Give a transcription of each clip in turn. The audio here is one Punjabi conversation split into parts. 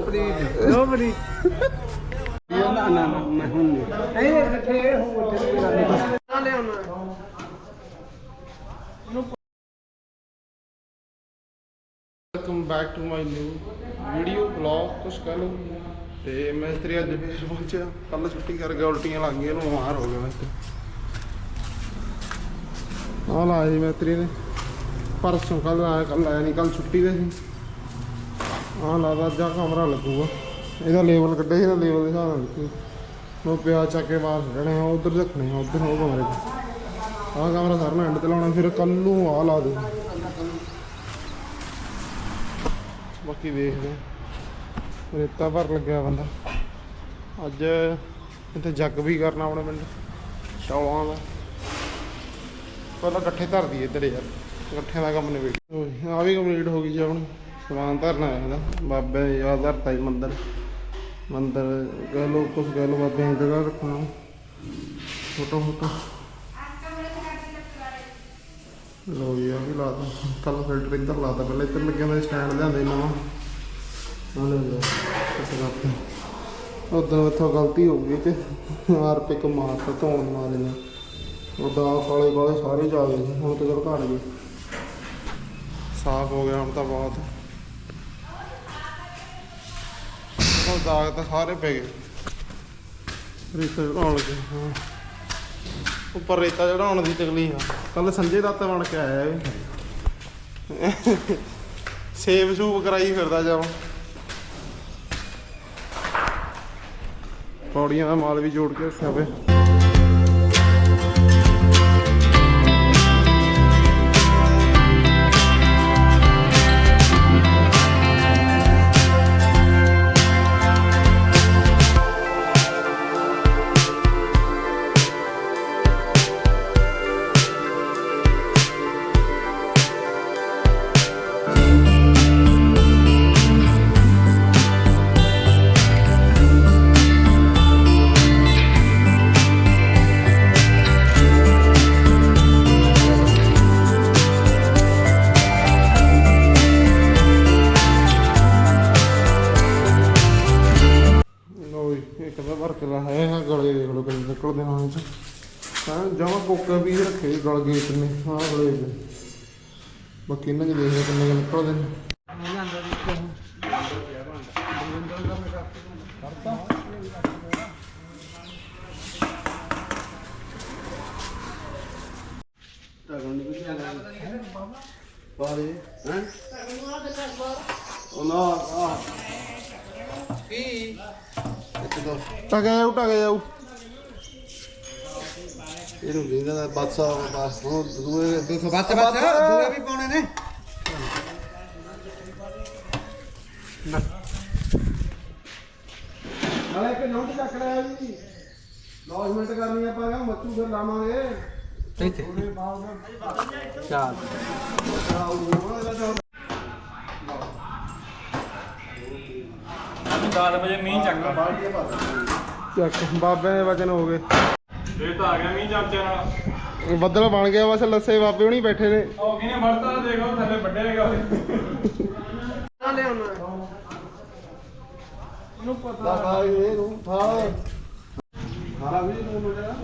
ਪਲੀਜ਼ ਨੋ ਪਲੀਜ਼ ਨਾ ਨਾ ਨਾ ਮੈਂ ਹੁਣ ਨਹੀਂ ਇਹ ਕਿੱਥੇ ਹੋ ਉੱਥੇ ਗੱਲ ਨਹੀਂ ਨਾ ਲਿਆਉਣਾ welcome back to my new video blog ਕੁਛ ਕਹਿ ਲਓ। ਤੇ ਮੈਂ ਇਸਤਰੀ ਅੱਜ ਫੇਰ ਪਹੁੰਚਿਆ। ਕੱਲ ਛੁੱਟੀ ਕਰਕੇ ਉਲਟੀਆਂ ਲੱਗ ਗਈਆਂ ਨੂੰ ਬਿਮਾਰ ਹੋ ਗਿਆ ਮੈਂ ਤੇ ਆ ਲਾਇਆ ਜੀ ਮੈਂ ਇਸਤਰੀ ਨੇ। ਪਰਸੋਂ ਕੱਲ ਆਇਆ ਕੱਲ ਆਇਆ ਨਹੀਂ ਕੱਲ ਛੁੱਟੀ ਦੇ ਸੀ। ਆਹ ਲਾਦਾ ਅੱਜ ਕਮਰਾ ਲੱਗੂਗਾ। ਇਹਦਾ ਲੈਵਲ ਕੱਢਿਆ ਸੀ, ਇਹਦਾ ਲੇਵਲ ਦੇ ਹਿਸਾਬ ਨਾਲ ਲੱਗੂ ਉਹ ਪਿਆ ਚੱਕ ਕੇ ਬਾਹਰ ਕੱਢਣੇ ਆ, ਉਧਰ ਰੱਖਣੇ ਆ, ਉਧਰ ਉਹ ਕਮਰੇ 'ਚ। ਆਹ ਕਮਰਾ ਸਾਰਾ ਨੂੰ ਐਂਡ ਤੇ ਲਾਉਣਾ, ਫਿਰ ਕੱਲ ਨੂੰ ਆ ਲਾ ਦੇ ਬਾਕੀ ਵੇਖਦੇ ਰੇਤਾ ਭਰ ਲੱਗਿਆ ਬੰਦਾ। ਅੱਜ ਇੱਥੇ ਜੱਗ ਵੀ ਕਰਨਾ ਆਪਣੇ ਪਿੰਡ। ਚੌਲਾਂ ਦਾ। ਪਹਿਲਾਂ ਇਕੱਠੇ ਧਰ ਦਈਏ ਇੱਧਰ ਯਾਰ। ਇਕੱਠਿਆਂ ਦਾ ਕੰਮ ਨਿਬੇੜ ਆ ਵੀ ਕੰਪਲੀਟ ਹੋ ਗਈ ਜੀ ਆਪਣੀ। ਸਮਾਨ ਧਰਨਾ ਹੈ ਇਹਦਾ। ਬਾਬੇ ਯਾਦ ਧਰਤਾ ਜੀ ਮੰਦਰ। ਮੰਦਰ ਕਹਿ ਲੋ ਕੁਛ ਕਹਿ ਲੋ ਬਾਬੇ ਦੀ ਜਗ੍ਹਾ ਰੱਖਣਾ ਫੋਟੋ ਫੋਟੋ। ਲੋ ਜੀ ਆ ਵੀ ਲਾਤਾ ਕੱਲ ਫਿਲਟਰ ਇੱਧਰ ਲਾਤਾ ਪਹਿਲਾਂ ਇੱਧਰ ਲੱਗਿਆ ਮੈਂ ਸਟੈਂਡ ਲਿਆਂਦੇ ਨਵਾਂ। ਆ ਲੈ ਜਾ ਕਿਸ ਕਰਤੇ ਉਦੋਂ ਇੱਥੋਂ ਗਲਤੀ ਹੋ ਗਈ ਤੇ ਆਰ ਪਿਕ ਮਾਰਤਾ ਧੋਣ ਮਾਰੇ ਨੇ ਉਹਦਾ ਕਾਲੇ ਕਾਲੇ ਸਾਰੇ ਜਾ ਗਏ ਹੁਣ ਤੇ ਚਲ ਘਟ ਗਏ ਸਾਫ਼ ਹੋ ਗਿਆ ਹੁਣ ਤਾਂ ਬਹੁਤ ਉਹ ਦਾਗ ਤਾਂ ਸਾਰੇ ਪੈ ਗਏ। ਰੇਤਾ ਚੜਾਉਣ ਲੱਗੇ, ਹਾਂ। ਉੱਪਰ ਰੇਤਾ ਚੜਾਉਣ ਦੀ ਤਕਲੀਫ ਆ। ਕੱਲ ਸੰਜੇ ਦੱਤ ਬਣ ਕੇ ਆਇਆ ਇਹ। ਸੇਵ ਸੂਪ ਕਰਾਈ ਫਿਰਦਾ ਜਾਓ ਪੌੜੀਆਂ ਦਾ ਮਾਲ ਵੀ ਜੋੜ ਕੇ ਰੱਖਿਆ ਵੇ। ਇੱਕ ਤਾਂ ਭਰ ਕੇ ਲਾਇਆ ਹੈ ਗਲੇ ਦੇਖ ਲਓ ਕਿੰਨੇ ਨਿਕਲਦੇ ਨੇ ਚ ਹਾਂ ਜਮਾ ਕੋਕਾ ਵੀ ਰੱਖੇ ਗਲ ਗਏ ਕਿੰਨੇ ਹਾਂ ਗਲੇ ਦੇ। ਬਾਕੀ ਇਹਨਾਂ ਦੇ ਦੇਖਦੇ ਕਿੰਨੇ ਕੁ ਨਿਕਲਦੇ ਨੇ। ਬਾਰੇ ਹੈ ਉਹ ਨਾ ਆ ਕੀ? ਟਕ ਜਾਊ ਟਕ ਜਾਊ। ਇਹਨੂੰ ਦੇਦਾ ਦਾ ਬਾਦਸ਼ਾ ਬਸ ਉਹ ਦੂਏ ਦੇਖੋ ਬੱਚ ਬੱਚ ਦੂਏ ਵੀ ਪਾਉਣੇ ਨੇ। ਨਾਲੇ ਇੱਕ ਨੋਟ ਚੱਕ ਲਿਆ ਜੀ। 10 ਮਿੰਟ ਕਰਨੀ ਆਪਾਂ ਕਹਾਂ ਮੱਚੂ ਫਿਰ ਲਾਵਾਂਗੇ। ਇੱਥੇ। ਚਾਲ। 10 ਵਜੇ ਮੀਂਹ ਚੱਕ। ਬਾਬੇ ਦੇ ਵਚਨ ਹੋ ਗਏ। ਇਹ ਤਾਂ ਆ ਗਿਆ ਮੀਂਹ ਚਮਚੇ ਨਾਲ। ਬੱਦਲ ਬਣ ਗਿਆ ਬਸ ਲੱਸੇ ਬਾਬੇ ਹੁਣੀ ਬੈਠੇ ਨੇ। ਉਹ ਕਿਹਨੇ ਵੜਤਾ ਦੇਖੋ ਥੱਲੇ ਵੱਡੇ ਹੈਗਾ ਨਾ ਲਿਆਉਣਾ ਇਹਨੂੰ ਪਤਾ ਲਗਾ ਇਹ ਨੂੰ ਥਾ ਹਾਰਾ ਵੀ ਨੂੰ ਮੁੰਡਾ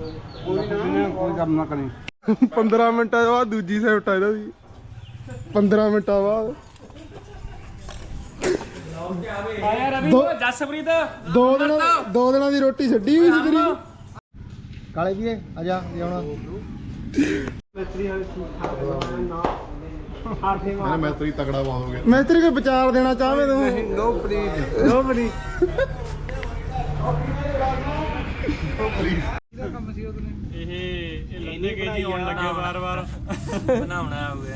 ਕੋਈ ਨਾ। ਕੋਈ ਕੰਮ ਨਾ ਕਰੀ। 15 ਮਿੰਟਾਂ ਬਾਅਦ ਦੂਜੀ ਸਿਫਟ ਆ ਇਹਦਾ ਦੀ 15 ਮਿੰਟਾਂ ਬਾਅਦ। ਆਇਆ ਰਵੀ ਦੋ- ਜਸਪ੍ਰੀਤ। ਦੋ ਦਿਨਾਂ ਦੋ ਦਿਨਾਂ ਦੀ ਰੋਟੀ ਛੱਡੀ ਹੋਈ ਸੀ ਤੇਰੀ। ਕਾਲੇ ਵੀਏ ਆ ਜਾ ਲਿਆਉਣਾ ਮੈਂ ਤੇਰੀ ਤਗੜਾ ਪਾਉਂਗਾ ਮੈਂ ਤੇਰੇ ਕੋਈ ਵਿਚਾਰ ਦੇਣਾ ਚਾਹਵੇਂ ਤੂੰ? No please no. ਪਲੀਜ਼ ਇਹ ਇਹ ਲੰਦੇ ਕੇ ਜੀ ਆਉਣ ਲੱਗੇ ਵਾਰ-ਵਾਰ। ਬਣਾਉਣਾ ਹੋਵੇ।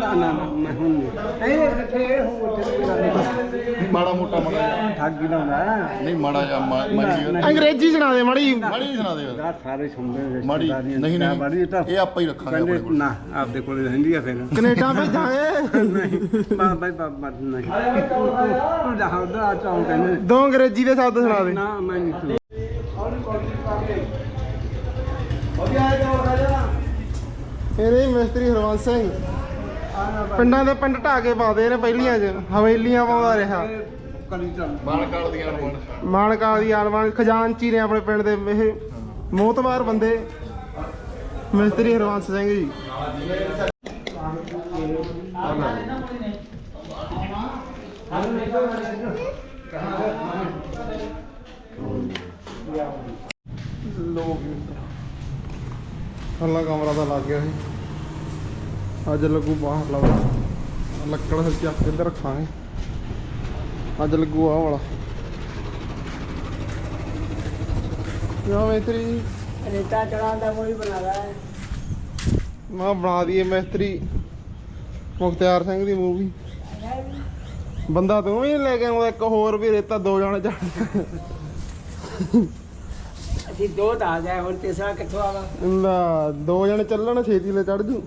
ਨਾ ਨਾ ਨਾ, ਮੈਂ ਹੁਣ ਨਹੀਂ ਇਹ ਕਿੱਥੇ ਹੋ ਉੱਥੇ ਗੱਲ ਨਹੀਂ ਮਾੜਾ ਮੋਟਾ ਮਾੜਾ ਠੱਗ ਹੀ ਲਾਉਂਦਾ ਨਹੀਂ ਮਾੜਾ ਜਾਂ ਮਾੜੀ ਅੰਗਰੇਜ਼ੀ ਸੁਣਾ ਦੇ ਮਾੜੀ ਮਾੜੀ ਸੁਣਾ ਦੇ। ਦਾ ਸਾਰੇ ਸੁਣਦੇ ਨੇ ਮਾੜੀ ਰਿਸ਼ਤੇਦਾਰੀਆਂ ਨਹੀਂ ਕਿਆ ਮਾੜੀ ਨਹੀਂ ਤਾਂ ਇਹ ਆਪਾਂ ਹੀ ਰੱਖਾਂਗੇ ਆਪਣੇ ਕਹਿੰਦੇ ਕੋਲ। ਨਾ ਆਪਦੇ ਕੋਲ ਰਹਿੰਦੀ ਆ ਫਿਰ। ਕੈਨੇਡਾ ਭੇਜਾਂਗੇ ਨਹੀਂ ਬਾ ਬਾਈ ਬਾਬਾ ਨਹੀਂ। ਤੂੰ ਉਧਰ ਆ ਚਾਉਂ ਕਹਿੰਦੇ ਦੋ ਅੰਗਰੇਜ਼ੀ ਦੇ ਸ਼ਬਦ ਸੁਣਾ ਦੇ। ਨਾ ਮੈਂ ਨਹੀਂ ਤੂੰ ਇਹ ਨਹੀਂ ਮਿਸਤਰੀ ਹਰਵੰਸ ਸਿੰਘ। ਪਿੰਡਾਂ ਦੇ ਪਿੰਡ ਢਾ ਕੇ ਪਾਦੇ ਨੇ ਪਹਿਲੀਆਂ 'ਚ ਹਵੇਲੀਆਂ ਪਾਉਂਦਾ ਰਿਹਾ। ਕਲੀ ਚੱਲ ਮਾਲਕਾਲ ਦੀ ਆਲਵਾਨ ਖਜ਼ਾਨਚੀ ਨੇ ਆਪਣੇ ਪਿੰਡ ਦੇ ਇਹ ਮੋਤਬਾਰ ਬੰਦੇ। ਮਿਸਤਰੀ ਹਰਵੰਸ ਸਿੰਘ ਜੀ। ਲੋਕ ਹੱਲਾ ਕਮਰਾ ਤਾਂ ਲੱਗ ਗਿਆ ਸੀ। ਅੱਜ ਲੱਗੂ ਬਾਹਰ ਲਾਉਣਾ ਲੱਕੜ ਫਿਰ ਚੱਕ ਕੇ ਇੱਧਰ ਰੱਖਾਂਗੇ। ਅੱਜ ਲੱਗੂ ਆਹ ਵਾਲਾ। ਯਾ ਮਿਸਤਰੀ? ਰੇਤਾ ਚੜਾਉਂਦਾ ਕੋਈ ਬਣਾਦਾ ਹੈ। ਮੈਂ ਬਣਾ ਦਈਏ ਮਿਸਤਰੀ। ਮੁਖਤਿਆਰ ਸਿੰਘ ਦੀ ਮੂਵੀ। ਬੰਦਾ ਤੂੰ ਵੀ ਲੈ ਕੇ ਆਉਂਦਾ ਇੱਕ ਹੋਰ ਵੀ ਰੇਤਾ ਦੋ ਜਣੇ ਚੜ ਅਸੀਂ ਦੋ ਤਾਂ ਆ ਗਏ ਹੁਣ ਤੀਸਰਾ ਕਿੱਥੋਂ ਆਵਾ? ਲਾ ਦੋ ਜਣੇ ਚੱਲਣ ਛੇਤੀ ਲੈ ਚੜ ਜੂ।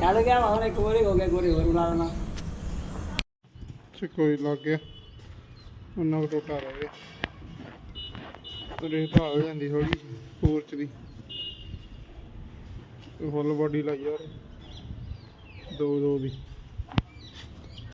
ਚੜ ਗਿਆ ਹੁਣ ਇੱਕ ਵਾਰੀ ਹੋ ਗਿਆ ਗੋਰੀ ਹੋਰ ਬਣਾ ਲੈਣਾ। ਚ ਕੋਈ ਲੱਗ ਗਿਆ। ਉਹਨਾਂ ਕੋ ਟੋਟਾ ਰਹਿ ਗਿਆ। ਰੇਤਾ ਆ ਜਾਂਦੀ ਥੋੜੀ ਪੋਰਚ ਦੀ ਫੁੱਲ ਬਾਡੀ ਲਾਈ ਯਾਰ ਦੋ ਦੋ ਦੀ।